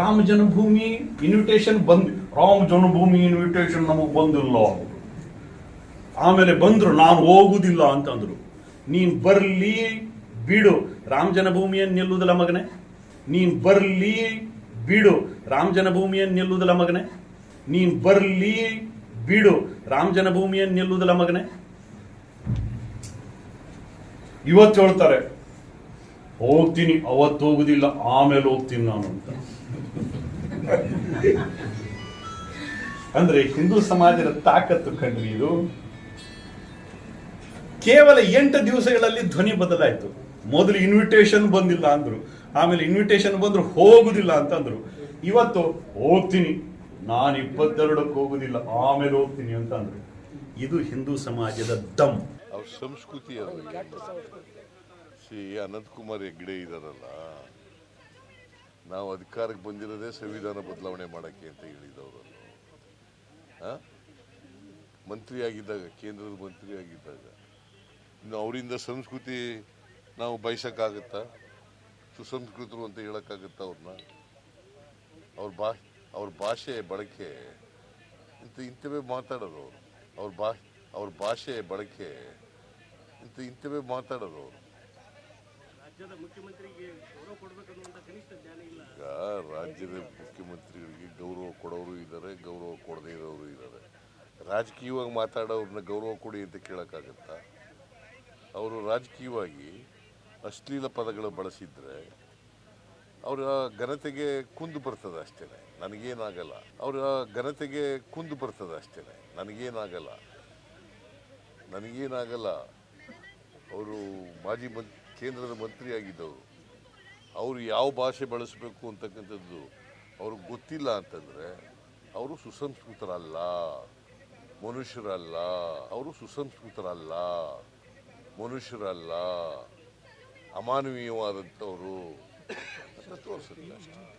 ರಾಮ ಜನ್ಮಭೂಮಿ invitation ಬಂದ್, ರಾಮ ಜನ್ಮಭೂಮಿ invitation ನಮಗೆ ಬಂದಿಲ್ಲ. ಆಮೇಲೆ ಬಂದ್ರು, ನಾನು ಹೋಗುದಿಲ್ಲ ಅಂತಂದ್ರು ನೀನ್ ಬರ್ಲಿ, ಬಿಡು. ರಾಮ ಜನ್ಮಭೂಮಿಯನ್ನು ನಿಲ್ಲುವುದಿಲ್ಲ ಮಗನೇ. ನೀನ್ ಬರ್ಲಿ, ಬಿಡು. ರಾಮ ಜನ್ಮಭೂಮಿಯನ್ನು ನಿಲ್ಲುವುದಿಲ್ಲ ಮಗನೇ. ನೀನ್ ಬರ್ಲಿ, ಬಿಡು. ರಾಮ ಜನ್ಮಭೂಮಿಯನ್ನು ನಿಲ್ಲುವುದಿಲ್ಲ ಮಗನೇ. ಇವತ್ತು ಹೇಳ್ತಾರೆ, ಹೋಗ್ತೀನಿ, ಅವತ್ತು ಹೋಗುದಿಲ್ಲ, ಆಮೇಲೆ ಹೋಗ್ತೀನಿ ನಾನು ಅಂತ. ಅಂದ್ರೆ ಹಿಂದೂ ಸಮಾಜದ ತಾಕತ್ತು ಕಣ್ರಿ ಇದು. ಕೇವಲ ಎಂಟು ದಿವಸಗಳಲ್ಲಿ ಧ್ವನಿ ಬದಲಾಯಿತು. ಮೊದಲು ಇನ್ವಿಟೇಷನ್ ಬಂದಿಲ್ಲ ಅಂದ್ರು. ಆಮೇಲೆ ಇನ್ವಿಟೇಷನ್ ಬಂದ್ರು ಹೋಗುದಿಲ್ಲ ಅಂತಂದ್ರು ಇವತ್ತು ಹೋಗ್ತೀನಿ. ನಾನು ಇಪ್ಪತ್ತೆರಡಕ್ಕೆ ಹೋಗುದಿಲ್ಲ, ಆಮೇಲೆ ಹೋಗ್ತೀನಿ ಅಂತ ಅಂದ್ರು. ಇದು ಹಿಂದೂ ಸಮಾಜದ ದಮ್. ಅವ್ರ ಸಂಸ್ಕೃತಿ ಶ್ರೀ ಅನಂತಕುಮಾರ್ ಹೆಗ್ಡೆ ಇದಾರಲ್ಲ ನಾವು ಅಧಿಕಾರಕ್ಕೆ ಬಂದಿರೋದೇ ಸಂವಿಧಾನ ಬದಲಾವಣೆ ಮಾಡೋಕ್ಕೆ ಅಂತ ಹೇಳಿದವರು. ಹಾಂ? ಮಂತ್ರಿ ಆಗಿದ್ದಾಗ ಕೇಂದ್ರದ ಮಂತ್ರಿ ಆಗಿದ್ದಾಗ ಇನ್ನು ಅವರಿಂದ ಸಂಸ್ಕೃತಿ ನಾವು ಬಯಸೋಕ್ಕಾಗತ್ತಾ? ಸುಸಂಸ್ಕೃತರು ಅಂತ ಹೇಳೋಕ್ಕಾಗತ್ತಾ ಅವ್ರನ್ನ? ಅವ್ರ ಬಾ, ಅವ್ರ ಭಾಷೆ, ಬಳಕೆ ಇಂಥ ಇಂಥವೇ ಮಾತಾಡೋರು ಅವರು. ಅವ್ರ ಬಾ, ಅವ್ರ ಭಾಷೆ, ಬಳಕೆ ಇಂಥ ಇಂಥವೇ ಮಾತಾಡೋರು ಅವರು. ರಾಜ್ಯದ ಮುಖ್ಯಮಂತ್ರಿಗಳಿಗೆ ಗೌರವ ಕೊಡೋರು ಇದ್ದಾರೆ, ಗೌರವ ಕೊಡದೇ ಇರೋರು ಇದ್ದಾರೆ. ರಾಜಕೀಯವಾಗಿ ಮಾತಾಡೋರನ್ನ ಗೌರವ ಕೊಡಿ ಅಂತ ಕೇಳೋಕ್ಕಾಗತ್ತಾ? ಅವರು ರಾಜಕೀಯವಾಗಿ ಅಶ್ಲೀಲ ಪದಗಳು ಬಳಸಿದ್ರೆ ಅವರ ಘನತೆಗೆ ಕುಂದು ಬರ್ತದೆ ಅಷ್ಟೇ ನನಗೇನಾಗಲ್ಲ. ಅವರ ಘನತೆಗೆ ಕುಂದು ಬರ್ತದೆ ಅಷ್ಟೇ ನನಗೇನಾಗಲ್ಲ. ನನಗೇನಾಗಲ್ಲ. ಅವರು ಮಾಜಿ ಮಂತ್ ಕೇಂದ್ರದ ಮಂತ್ರಿ ಆಗಿದ್ದವರು ಅವರು ಯಾವ ಭಾಷೆ ಬಳಸಬೇಕು ಅಂತಕ್ಕಂಥದ್ದು ಅವ್ರಿಗೆ ಗೊತ್ತಿಲ್ಲ ಅಂತಂದರೆ ಅವರು ಸುಸಂಸ್ಕೃತರಲ್ಲ, ಮನುಷ್ಯರಲ್ಲ, ಅವರು ಸುಸಂಸ್ಕೃತರಲ್ಲ, ಮನುಷ್ಯರಲ್ಲ, ಅಮಾನವೀಯವಾದಂಥವರು ತೋರಿಸುತ್ತೆ